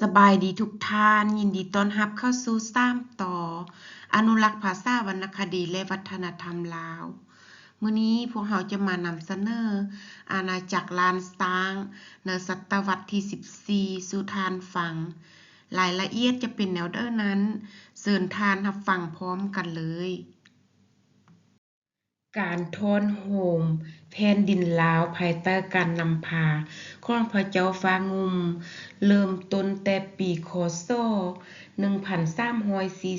สบายดีทุกท่าน ยินดีต้อนรับเข้าสู่สามต่อ อนุรักษ์ภาษาวรรณคดีและวัฒนธรรมลาวมื้อนี้พวกเราจะมานำเสนอ อาณาจักรลานซางในศตวรรษที่ 14 สู่ทานฟัง รายละเอียดจะเป็นแนวเด้อนั้นเชิญทานรับฟังพร้อมกันเลย การทอนโหมแผ่นดินลาวภายใต้การนำพาของพระเจ้าฟ้างุ่มเริ่มต้นแต่ปีคศ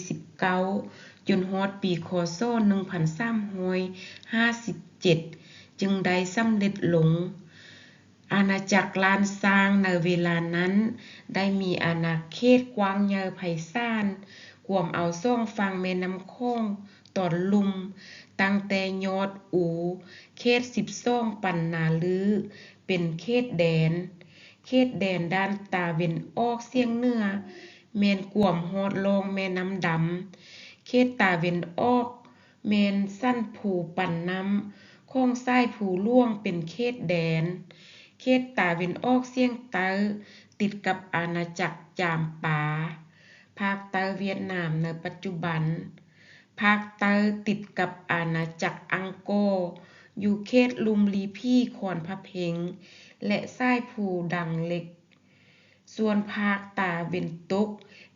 1349 จนฮอดปีคศ1357 จึงได้สำเร็จลง อาณาจักรลานซางในเวลานั้น ได้มีอาณาเขตกว้างใหญ่ไพศาลกวมเอาสองฝั่งแม่น้ำโขงตอนลุม ตั้งแต่ยอดอู เขต12ปันนาลือ เป็นเขตแดน เขตแดนด้านตาเวนออกเสียงเหนือแมนกวมฮอดลงแม่น้ำดำ เขตตาเวนออกแมนสั้นผูปันน้ำข้องซ้ผูล่วงเป็นเขตแดน เขตตาเวนออกเสียงใต้ติดกับอาณาจักรจามปาภาคใต้เวียดนามในปัจจุบัน ภาคใต้ติดกับอาณาจักรอังโกอยู่เขตลุมลีพี่คอนพะเพงและซ้ผูดังเล็ก ส่วนภาคตาเวนຕົก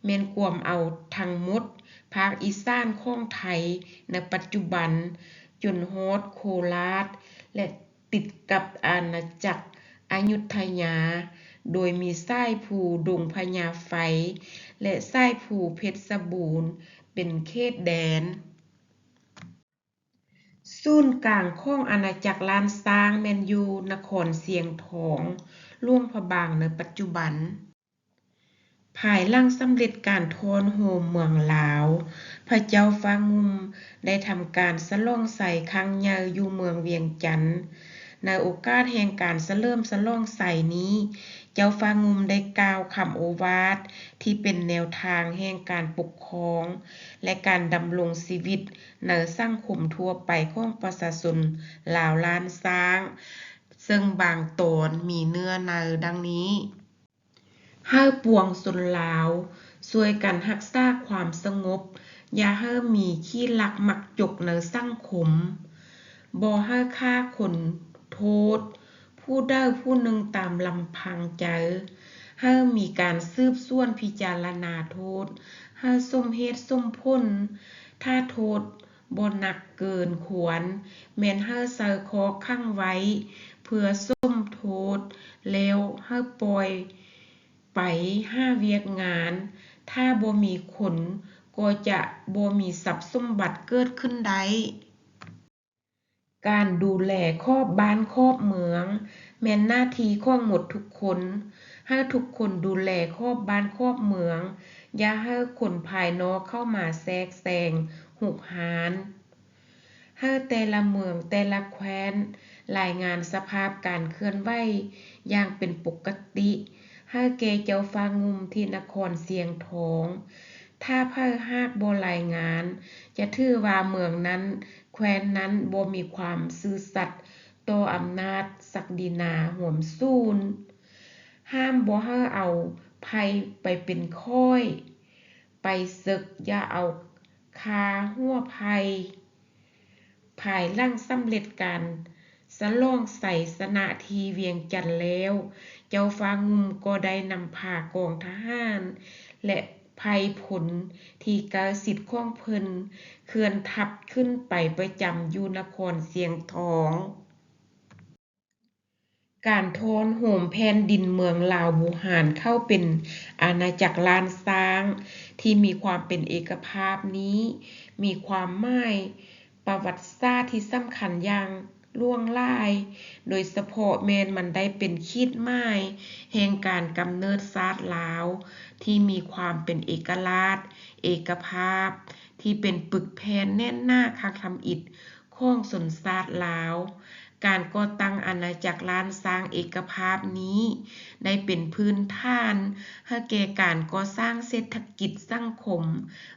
แม่นกวมเอาทั้งหมด ภาคอีสานของไทยในปัจจุบัน จนฮอดโคราช และติดกับอาณาจักรอยุธยา โดยมีซ้ผูดงพญาไฟ และซ้ผูเพชรบูรณ์ เป็นเขตแดนศูนย์กลางของอาณาจักรล้านซางแมนยูนครเสียงทองหลวงพระบางในปัจจุบัน ภายหลังสำเร็จการทอนโฮมเมืองลาว พระเจ้าฟ้างุมได้ทำการสลองใส่ครั้งใหญ่อยู่เมืองเวียงจันทน์ ในโอกาสแห่งการสะเลิมสล่องใส่นี้ เจ้าฟ้างุมได้กล่าวคำโอวาทที่เป็นแนวทางแห่งการปกครอง และการดำรงชีวิตในสังคมทั่วไปของประชาชนลาวล้านซาง ซึ่งบางตอนมีเนื้อในดังนี้เราปวงชนลาวช่วยกันรักษาความสงบ อย่าให้มีขี้ลักมักจกในสังคมบ่ให้ฆ่าคน โทษผู้ใดผู้หนึ่งตามลำพังใจอให้มีการสืบสวนพิจารณาโทษให้สมเหตุสมผลถ้าโทษบ่หนักเกินควรแม่นให้ใส่คอขังไว้ เพื่อส้มโทษ แล้วให้ปล่อย ไปห้าเวียกงาน ถ้าบ่มีคนก็จะบ่มีทรัพย์สมบัติเกิดขึ้นได้ การดูแลครอบบ้านครอบเมือง แม่นหน้าที่ของหมดทุกคน ให้ทุกคนดูแลครอบบ้านครอบเมือง อย่าให้คนภายนอกเข้ามาแทรกแซงรุกรานให้แต่ละเมืองแต่ละแคว้น รายงานสภาพการเคลื่อนไหวอย่างเป็นปกติให้แก่เจ้าฟ้างุ่มที่นครเสียงทอง ถ้าไผหากบ่รายงาน จะถือว่าเมืองนั้น แคว้นนั้นบ่มีความซื่อสัตย์ต่ออำนาจศักดินาร่วมศูนห้ามบ่ให้เอาไผไปเป็นข้อย ไปศึกอย่าเอาคาหัวไผภายหลังสำเร็จการสลองไสสนะทีเวียงจันแล้ว เจ้าฟ้างุ่มก็ได้นำพากองทหาร และ ไพร่พลที่ใกล้ชิดของเพิ่นเคลื่อนทัพขึ้นไปประจำยูนครเสียงทอง การทอนโหมแผ่นดินเมืองลาวบูหารเข้าเป็นอาณาจักรลานซาง ที่มีความเป็นเอกภาพนี้ มีความหมายประวัติศาสตร์ที่สำคัญอย่าง ล่วงหลาย โดยเฉพาะแมนมันได้เป็นคิดไม้แห่งการกำเนิดซาติลาว ที่มีความเป็นเอกลาชเอกภาพ ที่เป็นปึกแผ่นแน่นหน้าคักทำอิฐของสนซาติลาว การก่อตั้งอาณาจักรล้านซางเอกภาพนี้ ได้เป็นพื้นฐานให้แก่การก่อสร้างเศรษฐกิจสังคม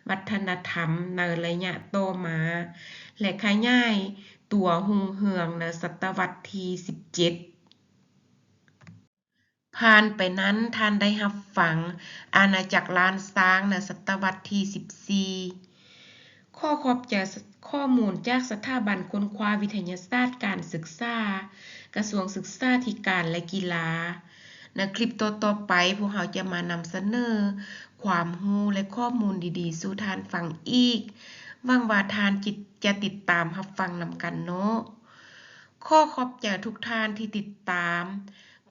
วัฒนธรรมในระยะต่อมา และขยายตัวรุ่งเรืองในศตวรรษที่ 17ผ่านไปนั้นท่านได้รับฟังอาณาจักรล้านช้างในศตวรรษที่ 14 ข้อขอบใจข้อมูลจากสถาบันค้นคว้าวิทยาศาสตร์การศึกษา กระทรวงศึกษาธิการและกีฬาในคลิปต่อๆไป พวกเราจะมานำเสนอ ความรู้และข้อมูลดีๆ สู่ทานฟังอีกหวังว่าทานจิตจะติดตามรับฟังนำกันเนาะข้อขอบใจทุกท่านที่ติดตาม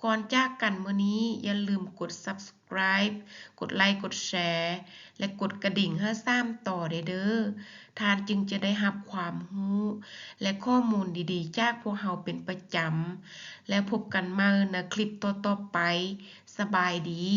ก่อนจากกันมื้อนี้อย่าลืมกด Subscribe กดไลค์กดแชร์ และกดกระดิ่งให้ซ้ำต่อเด้อทานจึงจะได้รับความรู้ และข้อมูลดีๆ จากพวกเราเป็นประจำ แล้วพบกันใหม่ในคลิปต่อๆไป สบายดี